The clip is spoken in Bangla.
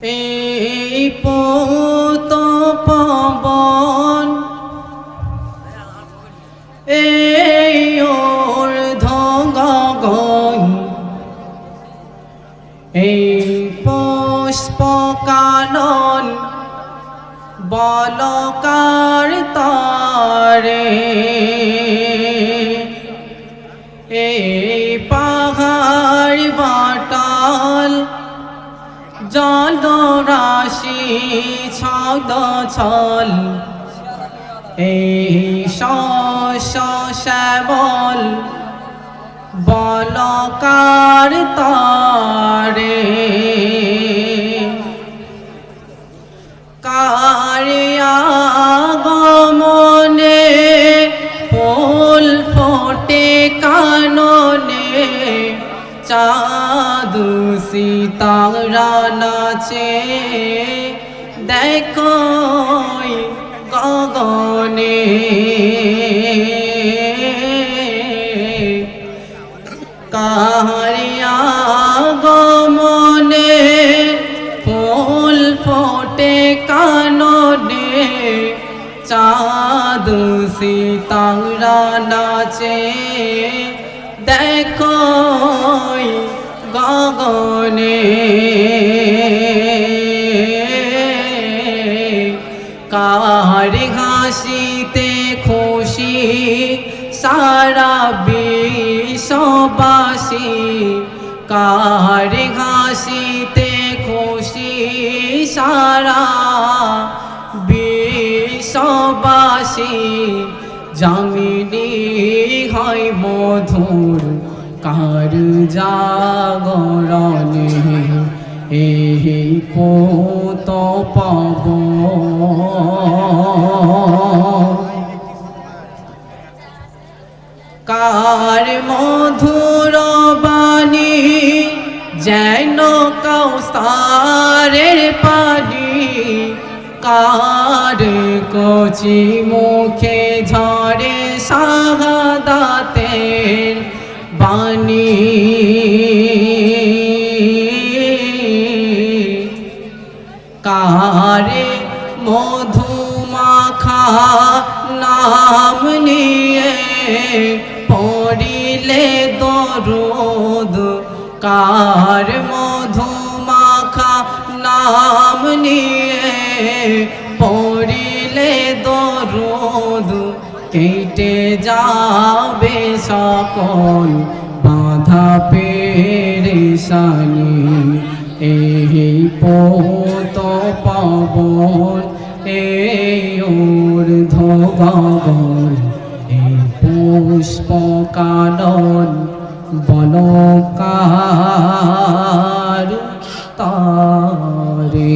এই পোত পবন এই ওর গগন এই পুষ্প কানন বলকার তারে এই পাহাড় জলরাশি ছদ ছল এই শস শ্যামল বলকার তারে। কারিয়া গমনে ফুল ফোটে কাননে চাঁদু সিতারা নাচে দেখো গগনে। কারিয়া গমনে ফুল ফোটে কাননে চাঁদ সিতারা নাচে দেখো কার ঘাসিতে খুশি? সারা বিশ্ববাসী, কার ঘাসিতে খুশি? সারা বিশ্ববাসী জামিনী হয় মধুর কার জাগরণে? এই পাব কার মধুর বাণী যেন কৌস্তারের পানি? কার কচি মুখে ঝরে শাহাদাতের বাণী? কারে মধুমাখা নাম নিয়ে পড়িলে দরুদ। কার মধুমাখা নাম নিয়ে পড়িলে দরুদ। কেটে যাবে সকল বাধা পেরেশানি। এই পোত পাবন, এই ঊর্ধ্ব গগন এই পুষ্প কানন বলকার তারে।